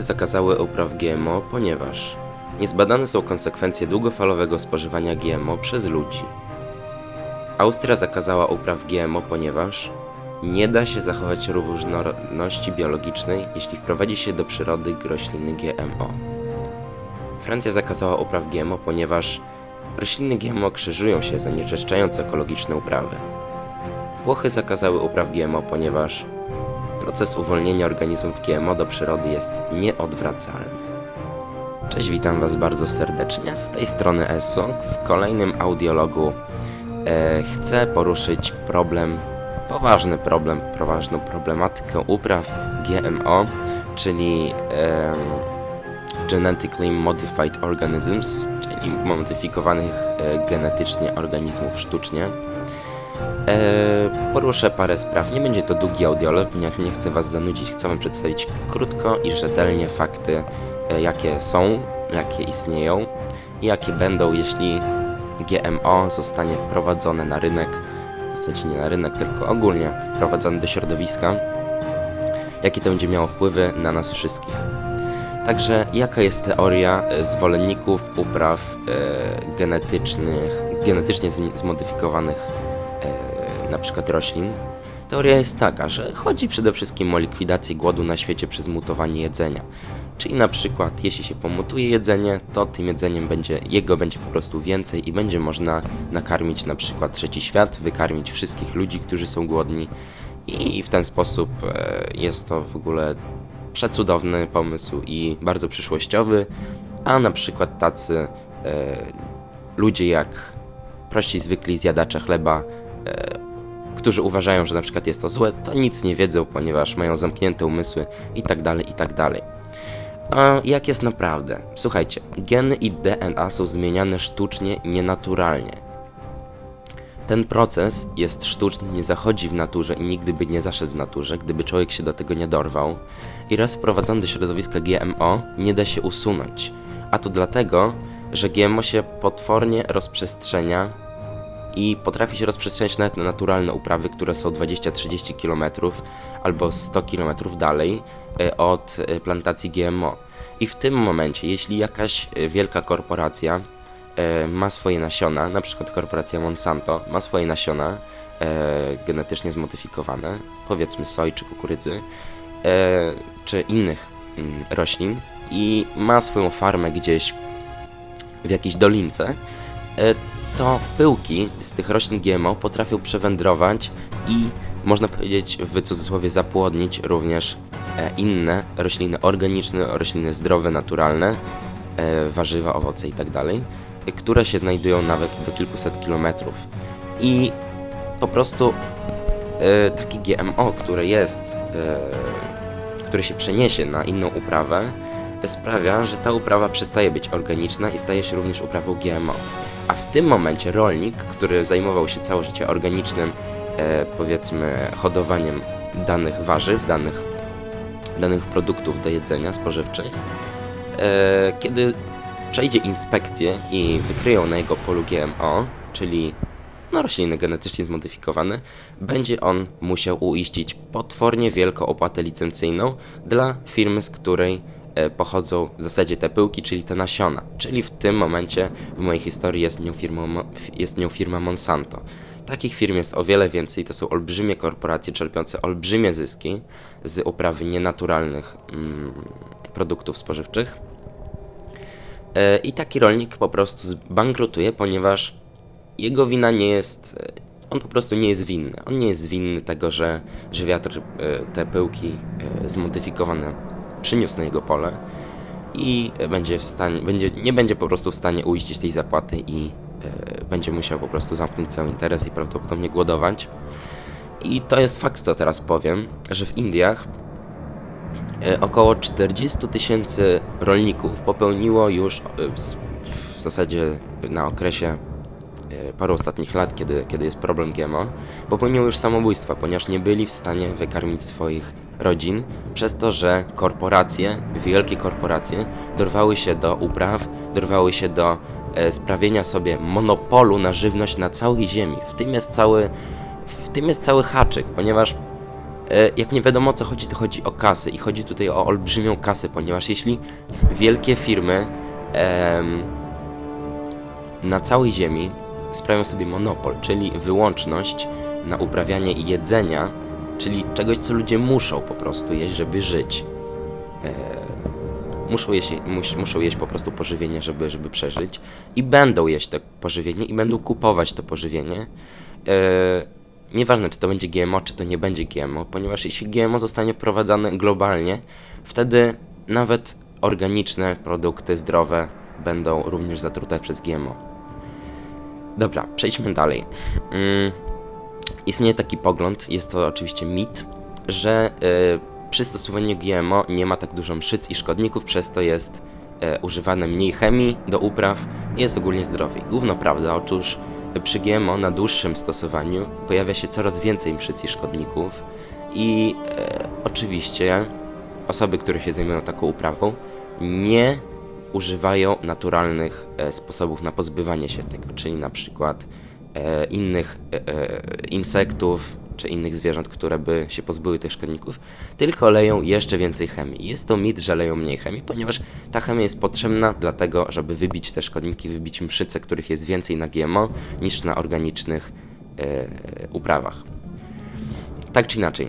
Zakazały upraw GMO, ponieważ niezbadane są konsekwencje długofalowego spożywania GMO przez ludzi. Austria zakazała upraw GMO, ponieważ nie da się zachować różnorodności biologicznej, jeśli wprowadzi się do przyrody rośliny GMO. Francja zakazała upraw GMO, ponieważ rośliny GMO krzyżują się zanieczyszczając ekologiczne uprawy. Włochy zakazały upraw GMO, ponieważ proces uwolnienia organizmów GMO do przyrody jest nieodwracalny. Cześć, witam Was bardzo serdecznie. Z tej strony ESO. W kolejnym audiologu e, chcę poruszyć problem, poważny problem, poważną problematykę upraw GMO, czyli em, Genetically Modified Organisms, czyli modyfikowanych e, genetycznie organizmów sztucznie. E, poruszę parę spraw. Nie będzie to długi audiolog, ponieważ nie chcę Was zanudzić. Chcę Wam przedstawić krótko i rzetelnie fakty, e, jakie są, jakie istnieją i jakie będą, jeśli GMO zostanie wprowadzone na rynek. W zasadzie nie na rynek, tylko ogólnie wprowadzone do środowiska. Jakie to będzie miało wpływy na nas wszystkich. Także jaka jest teoria e, zwolenników upraw e, genetycznych, genetycznie zmodyfikowanych e, przykład roślin? Teoria jest taka, że chodzi przede wszystkim o likwidację głodu na świecie przez mutowanie jedzenia. Czyli na przykład, jeśli się pomutuje jedzenie, to tym jedzeniem będzie, jego będzie po prostu więcej i będzie można nakarmić na przykład trzeci świat, wykarmić wszystkich ludzi, którzy są głodni i w ten sposób e, jest to w ogóle przecudowny pomysł i bardzo przyszłościowy, a na przykład tacy e, ludzie jak prości zwykli zjadacze chleba, e, którzy uważają, że na przykład jest to złe, to nic nie wiedzą, ponieważ mają zamknięte umysły i tak dalej, i tak dalej. A jak jest naprawdę? Słuchajcie, geny i DNA są zmieniane sztucznie, nienaturalnie. Ten proces jest sztuczny, nie zachodzi w naturze i nigdy by nie zaszedł w naturze, gdyby człowiek się do tego nie dorwał. I raz wprowadzony do środowiska GMO, nie da się usunąć. A to dlatego, że GMO się potwornie rozprzestrzenia i potrafi się rozprzestrzeniać nawet na naturalne uprawy, które są 20-30 km albo 100 km dalej e, od e, plantacji GMO. I w tym momencie, jeśli jakaś e, wielka korporacja ma swoje nasiona, na przykład korporacja Monsanto ma swoje nasiona genetycznie zmodyfikowane, powiedzmy soi czy kukurydzy, czy innych mm, roślin i ma swoją farmę gdzieś w jakiejś dolince, to pyłki z tych roślin GMO potrafią przewędrować i można powiedzieć w cudzysłowie zapłodnić również e, inne rośliny organiczne, rośliny zdrowe, naturalne, e, warzywa, owoce itd., e, które się znajdują nawet do kilkuset kilometrów. I po prostu e, taki GMO, które jest, które się przeniesie na inną uprawę, sprawia, że ta uprawa przestaje być organiczna i staje się również uprawą GMO. A w tym momencie rolnik, który zajmował się całe życie organicznym, e, powiedzmy, hodowaniem danych warzyw, danych, danych produktów do jedzenia spożywczych, e, kiedy przejdzie inspekcję i wykryją na jego polu GMO, czyli no, rośliny genetycznie zmodyfikowane, będzie on musiał uiścić potwornie wielką opłatę licencyjną dla firmy, z której pochodzą w zasadzie te pyłki, czyli te nasiona. Czyli w tym momencie w mojej historii jest nią, firmą, Mo- jest nią firma Monsanto. Takich firm jest o wiele więcej, to są olbrzymie korporacje czerpiące olbrzymie zyski z uprawy nienaturalnych mm, produktów spożywczych. E, I taki rolnik po prostu zbankrutuje, ponieważ jego wina nie jest. e, On po prostu nie jest winny. On nie jest winny tego, że, że wiatr e, te pyłki e, zmodyfikowane przyniósł na jego pole i będzie w stanie, będzie, nie będzie po prostu w stanie uiścić tej zapłaty i e, będzie musiał po prostu zamknąć cały interes i prawdopodobnie głodować. I to jest fakt, co teraz powiem, że w Indiach e, około 40 tysięcy rolników popełniło już e, w zasadzie na okresie paru ostatnich lat, kiedy, kiedy jest problem GMO, popełniło już samobójstwa, ponieważ nie byli w stanie wykarmić swoich rodzin, przez to, że korporacje, wielkie korporacje, dorwały się do upraw, dorwały się do e, sprawienia sobie monopolu na żywność na całej ziemi. W tym jest cały, w tym jest cały haczyk, ponieważ E, Jak nie wiadomo o co chodzi, to chodzi o kasę i chodzi tutaj o olbrzymią kasę, ponieważ jeśli wielkie firmy na całej ziemi sprawią sobie monopol, czyli wyłączność na uprawianie jedzenia, czyli czegoś, co ludzie muszą po prostu jeść, żeby żyć. E, muszą, jeść, mus, muszą jeść po prostu pożywienie, żeby, żeby przeżyć i będą jeść to pożywienie i będą kupować to pożywienie. E, nieważne, czy to będzie GMO, czy to nie będzie GMO, ponieważ jeśli GMO zostanie wprowadzane globalnie, wtedy nawet organiczne produkty zdrowe będą również zatrute przez GMO. Dobra, przejdźmy dalej. Mm, istnieje taki pogląd, jest to oczywiście mit, że y, przy stosowaniu GMO nie ma tak dużo mszyc i szkodników, przez to jest y, używane mniej chemii do upraw i jest ogólnie zdrowiej. Główno prawda, otóż przy GMO na dłuższym stosowaniu pojawia się coraz więcej mszyc i szkodników i y, oczywiście osoby, które się zajmują taką uprawą, nie używają naturalnych sposobów na pozbywanie się tego, czyli na przykład e, innych e, e, insektów czy innych zwierząt, które by się pozbyły tych szkodników, tylko leją jeszcze więcej chemii. Jest to mit, że leją mniej chemii, ponieważ ta chemia jest potrzebna dlatego, żeby wybić te szkodniki, wybić mszyce, których jest więcej na GMO niż na organicznych e, uprawach. Tak czy inaczej,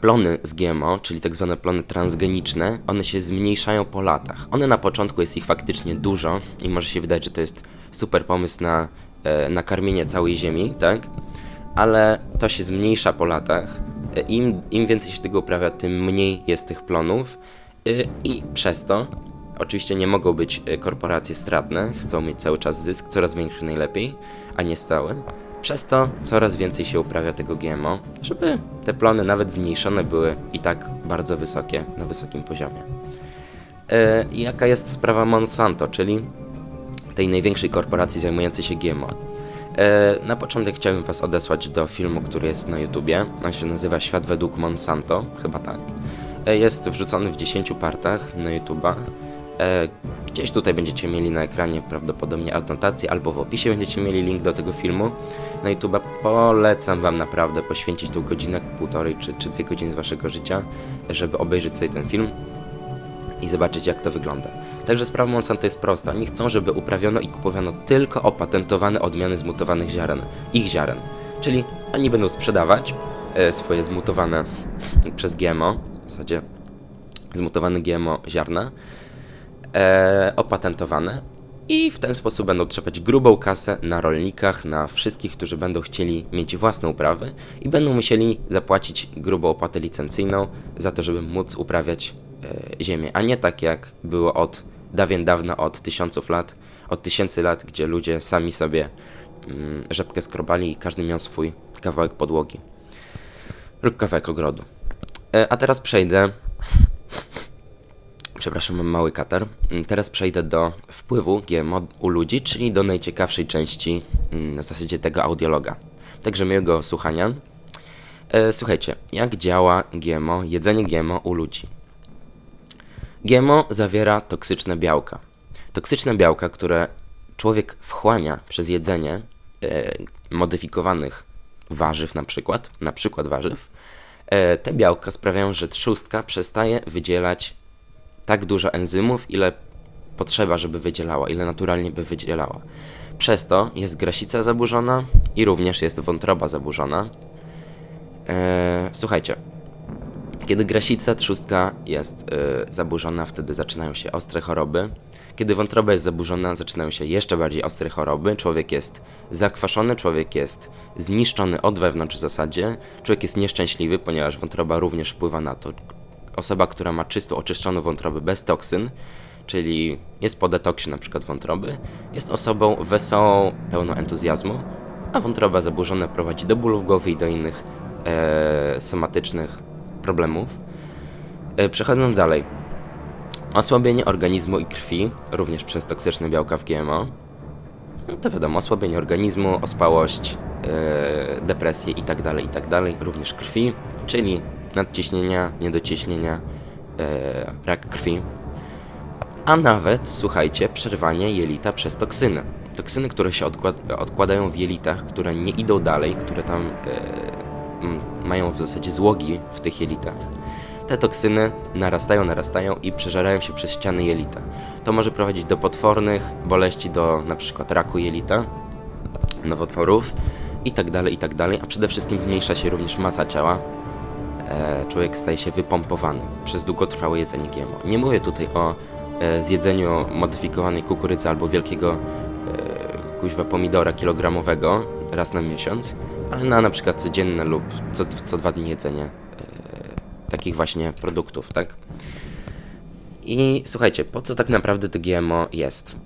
plony z GMO, czyli tak zwane plony transgeniczne, one się zmniejszają po latach. One na początku jest ich faktycznie dużo i może się wydać, że to jest super pomysł na, na karmienie całej ziemi, tak? Ale to się zmniejsza po latach. E, Im, Im więcej się tego uprawia, tym mniej jest tych plonów e, i przez to Oczywiście nie mogą być e, korporacje stratne, chcą mieć cały czas zysk, coraz większy najlepiej, a nie stały. Przez to coraz więcej się uprawia tego GMO, żeby te plony nawet zmniejszone były i tak bardzo wysokie, na wysokim poziomie. E, I jaka jest sprawa Monsanto, czyli tej największej korporacji zajmującej się GMO? E, na początek chciałbym Was odesłać do filmu, który jest na YouTubie. On się nazywa Świat według Monsanto, chyba tak. E, jest wrzucony w 10 partach na YouTuba. E, Gdzieś tutaj będziecie mieli na ekranie prawdopodobnie adnotację, albo w opisie będziecie mieli link do tego filmu na YouTube. Polecam Wam naprawdę poświęcić tą godzinę, półtorej czy, czy dwie godziny z Waszego życia, żeby obejrzeć sobie ten film i zobaczyć jak to wygląda. Także sprawa Monsanto jest prosta. Oni chcą, żeby uprawiono i kupowano tylko opatentowane odmiany zmutowanych ziaren, ich ziaren. Czyli oni będą sprzedawać e, swoje zmutowane przez GMO, w zasadzie zmutowane GMO ziarna, e, opatentowane i w ten sposób będą trzepać grubą kasę na rolnikach, na wszystkich, którzy będą chcieli mieć własne uprawy i będą musieli zapłacić grubą opłatę licencyjną za to, żeby móc uprawiać e, ziemię, a nie tak jak było od dawien dawna, od tysiąców lat, od tysięcy lat, gdzie ludzie sami sobie mm, rzepkę skrobali i każdy miał swój kawałek podłogi lub kawałek ogrodu. E, a teraz przejdę Przepraszam, mam mały katar. Mm, Teraz przejdę do wpływu GMO u ludzi, czyli do najciekawszej części mm, w zasadzie tego audiologa. Także miłego słuchania. E, słuchajcie, jak działa GMO, jedzenie GMO u ludzi? GMO zawiera toksyczne białka. Toksyczne białka, które człowiek wchłania przez jedzenie e, modyfikowanych warzyw na przykład, na przykład warzyw, e, te białka sprawiają, że trzustka przestaje wydzielać tak dużo enzymów, ile potrzeba, żeby wydzielała, ile naturalnie by wydzielała. Przez to jest grasica zaburzona i również jest wątroba zaburzona. Eee, słuchajcie, kiedy grasica, trzustka jest e, zaburzona, wtedy zaczynają się ostre choroby. Kiedy wątroba jest zaburzona, zaczynają się jeszcze bardziej ostre choroby. Człowiek jest zakwaszony, człowiek jest zniszczony od wewnątrz w zasadzie. Człowiek jest nieszczęśliwy, ponieważ wątroba również wpływa na to. Osoba, która ma czysto oczyszczoną wątrobę bez toksyn, czyli jest po detoksie na przykład wątroby, jest osobą wesołą, pełną entuzjazmu, a wątroba zaburzona prowadzi do bólów głowy i do innych e, somatycznych problemów. E, przechodząc dalej. Osłabienie organizmu i krwi, również przez toksyczne białka w GMO. No to wiadomo, osłabienie organizmu, ospałość, e, depresję itd., itd., również krwi, czyli nadciśnienia, niedociśnienia, e, rak krwi, a nawet, słuchajcie, przerwanie jelita przez toksyny. Toksyny, które się odkład- odkładają w jelitach, które nie idą dalej, które tam e, mają w zasadzie złogi w tych jelitach. Te toksyny narastają, narastają i przeżerają się przez ściany jelita. To może prowadzić do potwornych boleści, do przykład raku jelita, nowotworów i tak dalej, i tak a przede wszystkim zmniejsza się również masa ciała. E, człowiek staje się wypompowany przez długotrwałe jedzenie GMO. Nie mówię tutaj o e, zjedzeniu modyfikowanej kukurydzy albo wielkiego e, kuźwa pomidora kilogramowego raz na miesiąc, ale na na przykład codzienne lub co, co dwa dni jedzenie takich właśnie produktów, tak? I słuchajcie, po co tak naprawdę to GMO jest?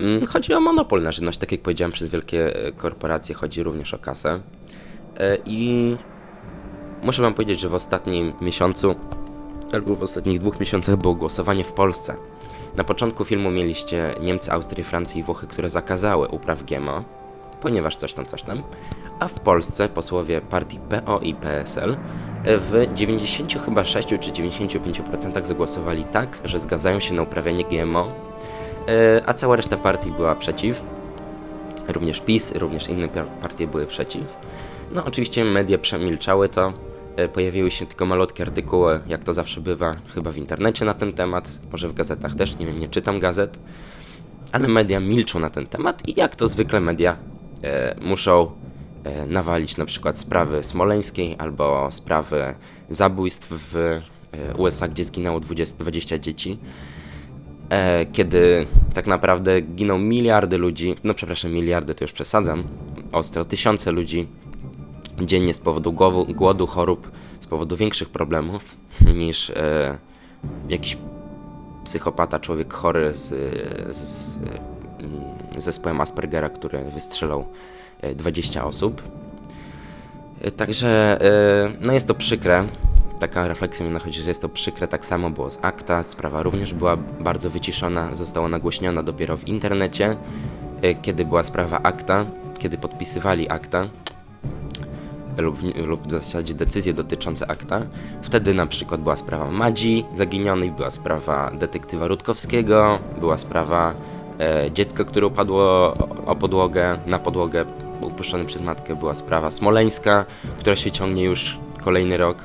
Mm, Chodzi o monopol na żywność, tak jak powiedziałem, przez wielkie korporacje chodzi również o kasę. I muszę wam powiedzieć, że w ostatnim miesiącu, albo w ostatnich dwóch miesiącach było głosowanie w Polsce. Na początku filmu mieliście Niemcy, Austrię, Francję i Włochy, które zakazały upraw GMO, ponieważ coś tam, coś tam. A w Polsce posłowie partii PO i PSL w 90 chyba 6 czy 95% zagłosowali tak, że zgadzają się na uprawianie GMO, e, a cała reszta partii była przeciw. Również PiS, również inne par- partie były przeciw. No oczywiście media przemilczały to. E, Pojawiły się tylko malutkie artykuły, jak to zawsze bywa, chyba w internecie na ten temat, może w gazetach też, nie wiem, nie czytam gazet. Ale media milczą na ten temat i jak to zwykle media e, muszą e, nawalić na przykład sprawy smoleńskiej albo sprawy zabójstw w e, USA, gdzie zginęło 20, 20 dzieci e, kiedy tak naprawdę giną miliardy ludzi, no przepraszam, miliardy to już przesadzam, ostro, tysiące ludzi dziennie z powodu głodu, głodu chorób, z powodu większych problemów niż e, jakiś psychopata, człowiek chory z, z, z mm, zespołem Aspergera, który wystrzelał e, 20 osób. E, Także e, no jest to przykre. Taka refleksja mi nachodzi, że jest to przykre. Tak samo było z akta. Sprawa również była bardzo wyciszona. Została nagłośniona dopiero w internecie, e, kiedy była sprawa akta, kiedy podpisywali akta lub, lub w zasadzie decyzje dotyczące akta. Wtedy na przykład była sprawa Madzi zaginionej, była sprawa detektywa Rutkowskiego, była sprawa e, dziecka, które upadło o, podłogę, na podłogę upuszczone przez matkę, była sprawa smoleńska, która się ciągnie już kolejny rok.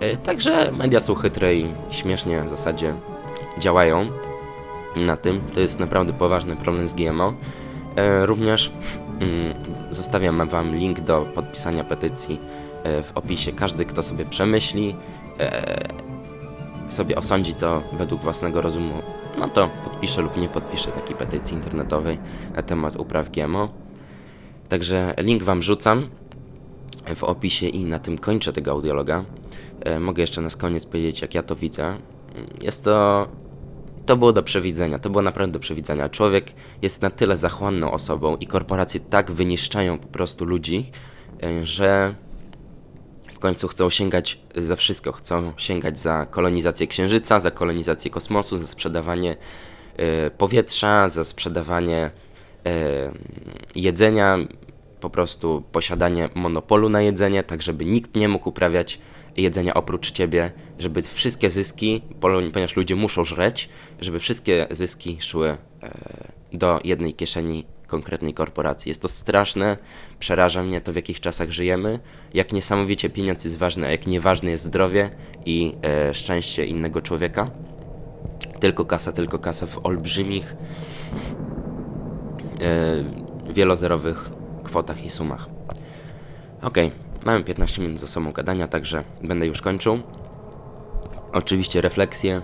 E, także media są chytre i śmiesznie w zasadzie działają na tym. To jest naprawdę poważny problem z GMO. E, również zostawiam Wam link do podpisania petycji e, w opisie. Każdy, kto sobie przemyśli, e, sobie osądzi to według własnego rozumu, no to podpisze lub nie podpisze takiej petycji internetowej na temat upraw GMO. Także link Wam rzucam w opisie i na tym kończę tego audiologa. E, mogę jeszcze na koniec powiedzieć, jak ja to widzę. Mm, Jest to to było do przewidzenia, to było naprawdę do przewidzenia. Człowiek jest na tyle zachłanną osobą i korporacje tak wyniszczają po prostu ludzi, e, że w końcu chcą sięgać za wszystko. Chcą sięgać za kolonizację księżyca, za kolonizację kosmosu, za sprzedawanie e, powietrza, za sprzedawanie e, jedzenia, po prostu posiadanie monopolu na jedzenie, tak żeby nikt nie mógł uprawiać jedzenia oprócz ciebie, żeby wszystkie zyski, ponieważ ludzie muszą żreć, żeby wszystkie zyski szły e, do jednej kieszeni konkretnej korporacji. Jest to straszne, przeraża mnie to w jakich czasach żyjemy, jak niesamowicie pieniądz jest ważny, a jak nieważne jest zdrowie i e, szczęście innego człowieka. Tylko kasa, tylko kasa w olbrzymich, e, wielozerowych kwotach i sumach. Okej, mamy 15 minut za sobą gadania, także będę już kończył. Oczywiście refleksje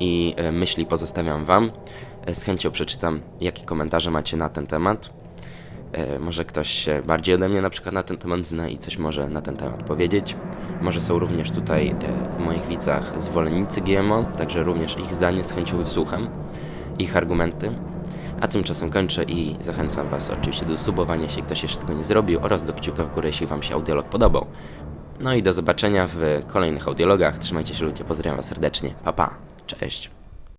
i e, myśli pozostawiam Wam. E, Z chęcią przeczytam, jakie komentarze macie na ten temat. E, Może ktoś się bardziej ode mnie na przykład na ten temat zna i coś może na ten temat powiedzieć. Może są również tutaj w moich widzach zwolennicy GMO, także również ich zdanie z chęcią wysłucham, ich argumenty. A tymczasem kończę i zachęcam Was oczywiście do subowania, jeśli ktoś jeszcze tego nie zrobił, oraz do kciuka w górę, jeśli Wam się audiolog podobał. No i do zobaczenia w kolejnych audiologach. Trzymajcie się ludzie, pozdrawiam Was serdecznie. Pa pa, cześć.